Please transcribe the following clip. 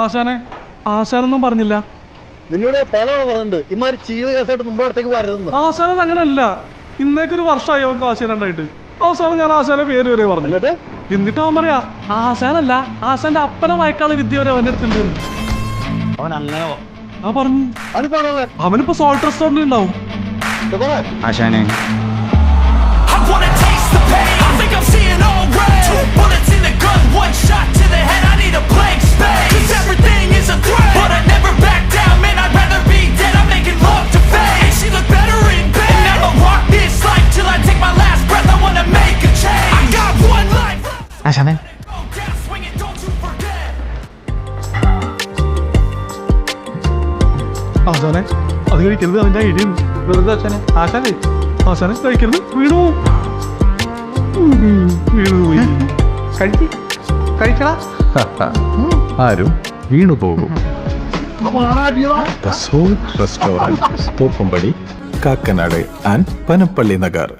ആശാനെ ആശാനൊന്നും പറഞ്ഞില്ല. നിന്നോട് അങ്ങനല്ല പറഞ്ഞിട്ടുണ്ട് ഇമാര് ചീത കേസായിട്ട് മുമ്പ് അടുത്തേക്ക് വരരുതെന്ന്. ആശാനം അങ്ങനെയല്ല ഇന്നേക്കൊരു വർഷമായി അവർക്ക് ആശാനുണ്ടായിട്ട് അവസാനം ഞാൻ ആശാന്റെ പേര് വരെ പറഞ്ഞു. എന്നിട്ട്? എന്നിട്ട് അവൻ പറയാ ആശാനല്ല ആശാന്റെ അപ്പനെ വായിക്കാനുള്ള വിദ്യ വരെ അവന്റെ അടുത്തുണ്ട് അവൻ അങ്ങനെ ആ പറഞ്ഞു. അവനിപ്പോ സോൾട്ട് റെസ്റ്റോറന്റ് ഉണ്ടാവും. ആശാനെ forget. ആശാനെ അത് കഴിക്കരുത് അവന്റെ ഐഡിയ വെറുതെ ആശാനെ ആശാനെ. ആശാനെ കഴിക്കരുത്. വീണു. വീണു പോയി. കഴിച്ചു കഴിക്കടാ. ആരും വീണു പോകും. Restaurant Pooppampadi Kakkanad and Panappally Nagar.